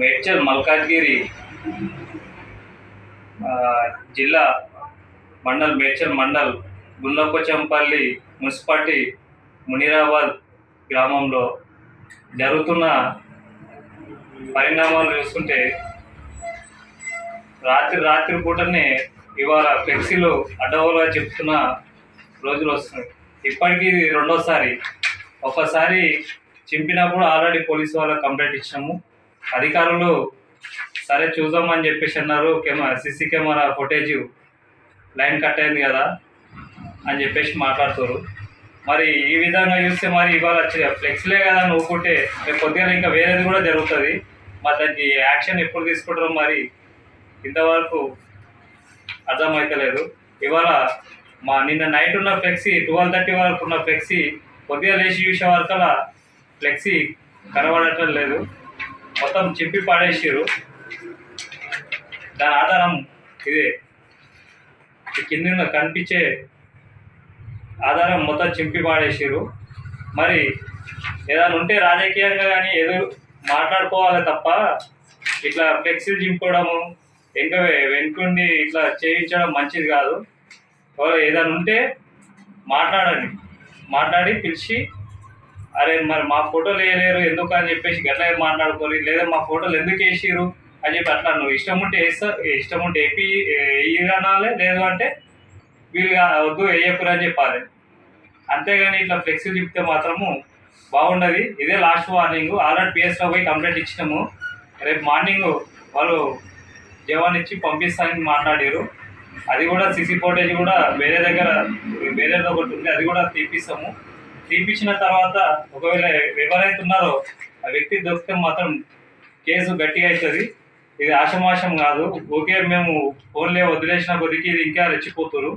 మేడ్చల్ మల్కాజ్గిరి జిల్లా మండల్ మేడ్చల్ మండల్ గుండ్లపోచంపల్లి మున్సిపాలిటీ మునీరాబాద్ గ్రామంలో జరుగుతున్న పరిణామాలు చూస్తుంటే రాత్రి రాత్రి పూటనే ఇవాళ ఫ్లెక్సీలు అడ్డవులుగా చెప్తున్న రోజులు వస్తున్నాయి. ఇప్పటికీ రెండోసారి. ఒకసారి చింపినప్పుడు ఆల్రెడీ పోలీసు వాళ్ళకి కంప్లైంట్ ఇచ్చినాము. అధికారులు సరే చూద్దామని చెప్పేసి అన్నారు. Camera CC camera footage line cut అయింది కదా అని చెప్పేసి మాట్లాడుతారు మరి ఈ విధంగా చూస్తే మరి ఇవాళ ఫ్లెక్స్లే కదా నువ్వుకుంటే రేపు కొద్దిగా ఇంకా వేరేది కూడా జరుగుతుంది. మరి దానికి యాక్షన్ ఎప్పుడు తీసుకుంటారో మరి ఇంతవరకు అర్థమవుతలేదు ఇవాళ మా నిన్న నైట్ ఉన్న ఫ్లెక్సీ ట్వెల్వ్ థర్టీ వరకు ఉన్న ఫ్లెక్సీ కొద్దిగా లేచి చూసే వరకల్లా ఫ్లెక్సీ కనబడటం లేదు మొత్తం చింపి పాడేసారు దాని ఆధారం ఇదే. కింద కనిపించే ఆధారం మొత్తం చింపి పాడేసారు మరి ఏదైనా ఉంటే రాజకీయంగా కానీ ఏదో మాట్లాడుకోవాలి తప్ప ఇట్లా ఫ్లెక్సీలు చింపడము ఇంకా వెనుకుండి ఇట్లా చేయించడం మంచిది కాదు. ఏదైనా ఉంటే మాట్లాడండి. మాట్లాడి పిలిచి అరే మరి మా ఫోటోలు వేయలేరు ఎందుకు అని చెప్పేసి గట్లా మాట్లాడుకోరు లేదా మా ఫోటోలు ఎందుకు వేసిరు అని చెప్పి అట్లా నువ్వు ఇష్టం ఉంటే వేస్తా ఇష్టం ఉంటే ఏపీ వేయనాలే లేదు అంటే వీళ్ళు వద్దు వేయకురు అని చెప్పాలి. అంతేగాని ఇట్లా ఫ్లెక్సీలు చెప్తే మాత్రము బాగుండదు. ఇదే లాస్ట్ వార్నింగ్. ఆల్రెడీ పిఎస్లో పోయి కంప్లైంట్ ఇచ్చినాము. రేపు మార్నింగ్ వాళ్ళు జవాన్ ఇచ్చి పంపిస్తానని మాట్లాడారు అది కూడా సీసీ ఫోటేజ్ కూడా వేరే దగ్గర వేరే ఒకటి ఉంది అది కూడా తీపిస్తాము. తీపించిన తర్వాత ఒకవేళ ఎవరైతే ఉన్నారో ఆ వ్యక్తి దొరికితే మాత్రం కేసు గట్టిగా అవుతుంది. ఇది ఆషమాషం కాదు. ఓకే మేము ఫోన్లే వదిలేసిన కొద్దికి ఇది ఇంకా రెచ్చిపోతున్నారు